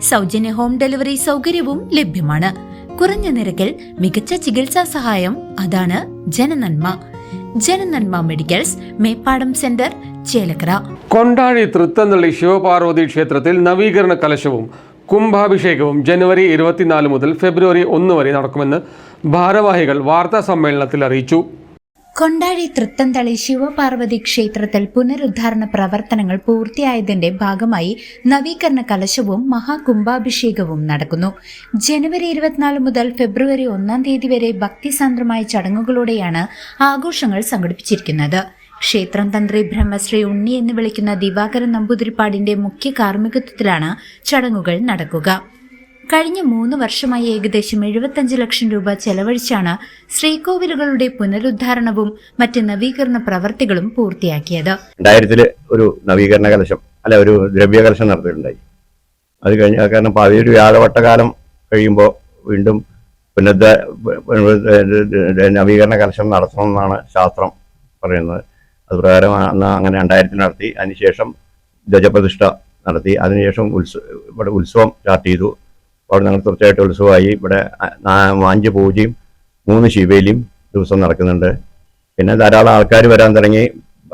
സൗജന്യ home delivery സൗകര്യവും ലഭ്യമാണ്. കുറഞ്ഞ നിരക്കിൽ മികച്ച ചികിത്സാ സഹായം അതാണ് ജനനന്മ. Janananma medicals Meppadam centre Chelakkara. കൊണ്ടാടി Thrithannalli Shivaparvathi ക്ഷേത്രത്തിൽ നവീകരണ കലശവും കുംഭാഭിഷേകവും ജനുവരി ഇരുപത്തിനാല് മുതൽ ഫെബ്രുവരി ഒന്ന് വരെ നടക്കുമെന്ന് ഭാരവാഹികൾ വാർത്താ സമ്മേളനത്തിൽ അറിയിച്ചു. കൊണ്ടാഴി തൃത്തന്തളി ശിവപാർവതി ക്ഷേത്രത്തിൽ പുനരുദ്ധാരണ പ്രവർത്തനങ്ങൾ പൂർത്തിയായതിന്റെ ഭാഗമായി നവീകരണ കലശവും മഹാകുംഭാഭിഷേകവും നടക്കുന്നു. ജനുവരി ഇരുപത്തിനാല് മുതൽ ഫെബ്രുവരി ഒന്നാം തീയതി വരെ ഭക്തിസാന്ദ്രമായ ചടങ്ങുകളോടെയാണ് ആഘോഷങ്ങൾ സംഘടിപ്പിച്ചിരിക്കുന്നത്. ക്ഷേത്രം തന്ത്രി ബ്രഹ്മശ്രീ ഉണ്ണി എന്ന് വിളിക്കുന്ന ദിവാകരൻ നമ്പൂതിരിപ്പാടിന്റെ മുഖ്യ കാർമ്മികത്വത്തിലാണ് ചടങ്ങുകൾ നടക്കുക. കഴിഞ്ഞ മൂന്ന് വർഷമായി ഏകദേശം എഴുപത്തഞ്ച് ലക്ഷം രൂപ ചെലവഴിച്ചാണ് ശ്രീകോവിലുകളുടെ പുനരുദ്ധാരണവും മറ്റ് നവീകരണ പ്രവർത്തികളും പൂർത്തിയാക്കിയത്. രണ്ടായിരത്തിൽ ഒരു നവീകരണ കലശം അല്ല ഒരു ദ്രവ്യ കലശം നടത്തിയിട്ടുണ്ടായി. അത് കഴിഞ്ഞ കാരണം പാതി ഒരു വ്യാഴവട്ടകാലം കഴിയുമ്പോൾ വീണ്ടും പുനരുദ്ധ നവീകരണ കലശം നടത്തണമെന്നാണ് ശാസ്ത്രം പറയുന്നത്. അത് പ്രകാരം അന്ന് അങ്ങനെ രണ്ടായിരത്തി നടത്തി അതിനുശേഷം ധ്വജപ്രതിഷ്ഠ നടത്തി അതിനുശേഷം ഉത്സവം ഇവിടെ ഉത്സവം സ്റ്റാർട്ട് ചെയ്തു. അവിടെ ഞങ്ങൾ തീർച്ചയായിട്ടും ഉത്സവമായി ഇവിടെ അഞ്ച് പൂജയും മൂന്ന് ശിവയിലും ദിവസം നടക്കുന്നുണ്ട്. പിന്നെ ധാരാളം ആൾക്കാർ വരാൻ തുടങ്ങി.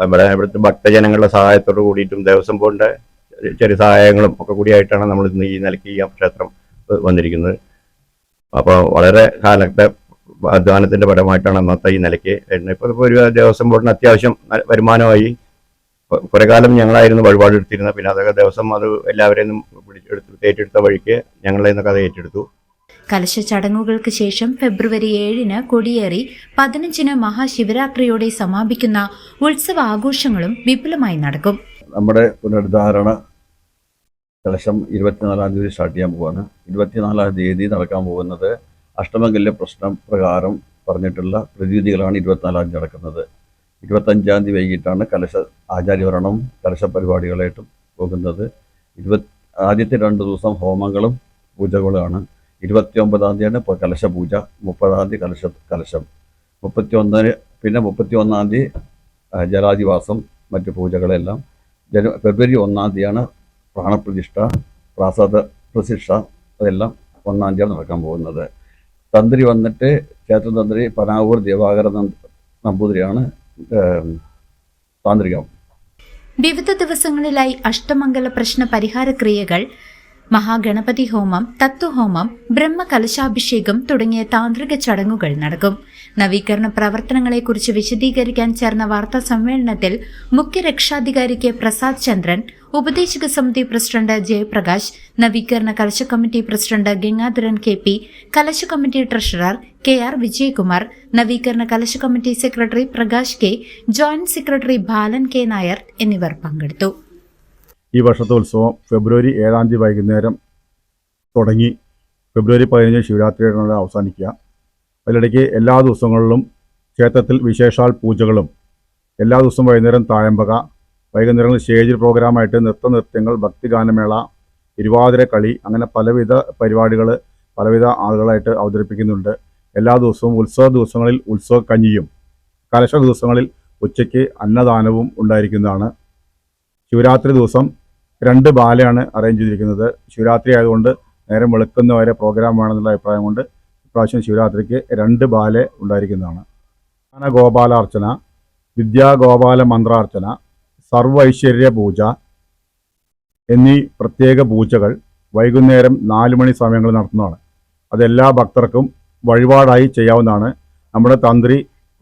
ഇവിടെ ഇവിടുത്തെ ഭക്തജനങ്ങളുടെ സഹായത്തോട് കൂടിയിട്ടും ദേവസ്വം ബോർഡിന്റെ ചെറിയ സഹായങ്ങളും ഒക്കെ കൂടിയായിട്ടാണ് നമ്മൾ ഇന്ന് ഈ നിലയ്ക്ക് ഈ ക്ഷേത്രം വന്നിരിക്കുന്നത്. അപ്പോൾ വളരെ കാലത്തെ അധ്വാനത്തിന്റെ പടമായിട്ടാണ് അന്നത്തെ ഈ നിലയ്ക്ക് ഇപ്പോൾ ഒരു ദേവസ്വം ബോർഡിന് അത്യാവശ്യം വരുമാനമായി. കുറേ കാലം ഞങ്ങളായിരുന്നു വഴിപാട് എടുത്തിരുന്നത് പിന്നെ അതൊക്കെ ദിവസം അത് എല്ലാവരെയും ഏറ്റെടുത്ത വഴിക്ക് ഞങ്ങളെ നിന്നൊക്കെ അത് ഏറ്റെടുത്തു. കലശ ചടങ്ങുകൾക്ക് ശേഷം ഫെബ്രുവരി ഏഴിന് കൊടിയേറി പതിനഞ്ചിന് മഹാശിവരാത്രിയോടെ സമാപിക്കുന്ന ഉത്സവ ആഘോഷങ്ങളും വിപുലമായി നടക്കും. നമ്മുടെ പുനരുദ്ധാരണ കലശം ഇരുപത്തിനാലാം തീയതി സ്റ്റാർട്ട് ചെയ്യാൻ പോവാണ്. ഇരുപത്തിനാലാം തീയതി നടക്കാൻ പോകുന്നത് അഷ്ടമംഗല്യ പ്രശ്നം പ്രകാരം പറഞ്ഞിട്ടുള്ള പ്രതിവിധികളാണ് ഇരുപത്തിനാലാം തീയതി നടക്കുന്നത്. ഇരുപത്തഞ്ചാം തീയതി വൈകിട്ടാണ് കലശ ആചാര്യവരണം കലശ പരിപാടികളായിട്ടും പോകുന്നത്. ഇരുപത് ആദ്യത്തെ രണ്ട് ദിവസം ഹോമങ്ങളും പൂജകളുമാണ്. ഇരുപത്തി ഒമ്പതാം തീയതിയാണ് കലശ പൂജ. മുപ്പതാം തീയതി കലശ കലശം. മുപ്പത്തി ഒന്നിന് പിന്നെ മുപ്പത്തി ഒന്നാം തീയതി ജലാധിവാസം മറ്റ് പൂജകളെല്ലാം. ജന ഫെബ്രുവരി ഒന്നാം തീയതിയാണ് പ്രാണപ്രതിഷ്ഠ പ്രാസാദ പ്രതിഷ്ഠ. അതെല്ലാം ഒന്നാം തീയതി നടക്കാൻ പോകുന്നത്. തന്ത്രി വന്നിട്ട് ക്ഷേത്രതന്ത്രി പനാവൂർ ദിവാകര നമ്പ- നമ്പൂതിരിയാണ് താന്ത്രികം. വിവിധ ദിവസങ്ങളിലായി അഷ്ടമംഗല പ്രശ്ന പരിഹാര ക്രിയകൾ മഹാഗണപതി ഹോമം തത്വഹോമം ബ്രഹ്മകലശാഭിഷേകം തുടങ്ങിയ താന്ത്രിക ചടങ്ങുകൾ നടക്കും. നവീകരണ പ്രവർത്തനങ്ങളെക്കുറിച്ച് വിശദീകരിക്കാൻ ചേർന്ന വാർത്താ സമ്മേളനത്തിൽ മുഖ്യ രക്ഷാധികാരി കെ പ്രസാദ് ചന്ദ്രൻ ഉപദേശക സമിതി പ്രസിഡന്റ് ജയപ്രകാശ് നവീകരണ കലശ committee president Gangadharan K P കലശ committee treasurer K R Vijayakumar നവീകരണ കലശ committee secretary Prakash K joint secretary Balan K Nair എന്നിവർ പങ്കെടുത്തു. ഈ വർഷത്തെ ഉത്സവം ഫെബ്രുവരി ഏഴാം തീയതി വൈകുന്നേരം തുടങ്ങി. ഫെബ്രുവരി പതിനഞ്ച് ശിവരാത്രിയോടെ അവസാനിക്കുക. അതിനിടയ്ക്ക് എല്ലാ ദിവസങ്ങളിലും ക്ഷേത്രത്തിൽ വിശേഷാൽ പൂജകളും എല്ലാ ദിവസവും വൈകുന്നേരം തായമ്പക വൈകുന്നേരങ്ങളിൽ സ്റ്റേജ് പ്രോഗ്രാമായിട്ട് നൃത്ത നൃത്യങ്ങൾ ഭക്തിഗാനമേള തിരുവാതിര കളി അങ്ങനെ പലവിധ പരിപാടികൾ പലവിധ ആളുകളായിട്ട് അവതരിപ്പിക്കുന്നുണ്ട്. എല്ലാ ദിവസവും ഉത്സവ ദിവസങ്ങളിൽ ഉത്സവ കഞ്ഞിയും കലശ ദിവസങ്ങളിൽ ഉച്ചയ്ക്ക് അന്നദാനവും ഉണ്ടായിരിക്കുന്നതാണ്. ശിവരാത്രി ദിവസം രണ്ട് ബാലയാണ് അറേഞ്ച് ചെയ്തിരിക്കുന്നത്. ശിവരാത്രി ആയതുകൊണ്ട് നേരം വെളുക്കുന്ന വരെ പ്രോഗ്രാം വേണമെന്നുള്ള അഭിപ്രായം കൊണ്ട് ഇപ്രാവശ്യം ശിവരാത്രിക്ക് രണ്ട് ബാലെ ഉണ്ടായിരിക്കുന്നതാണ്. ഗാന ഗോപാലാർച്ചന വിദ്യാഗോപാല മന്ത്രാർച്ചന സർവൈശ്വര്യ പൂജ എന്നീ പ്രത്യേക പൂജകൾ വൈകുന്നേരം നാല് മണി സമയങ്ങളിൽ നടത്തുന്നതാണ്. അതെല്ലാ ഭക്തർക്കും വഴിപാടായി ചെയ്യാവുന്നതാണ്. നമ്മുടെ തന്ത്രി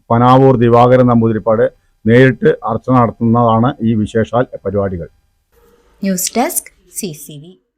പനാവൂർ ദിവാകരൻ നമ്പൂതിരിപ്പാട് നേരിട്ട് അർച്ചന നടത്തുന്നതാണ് ഈ വിശേഷാൽ പരിപാടികൾ. news desk C C V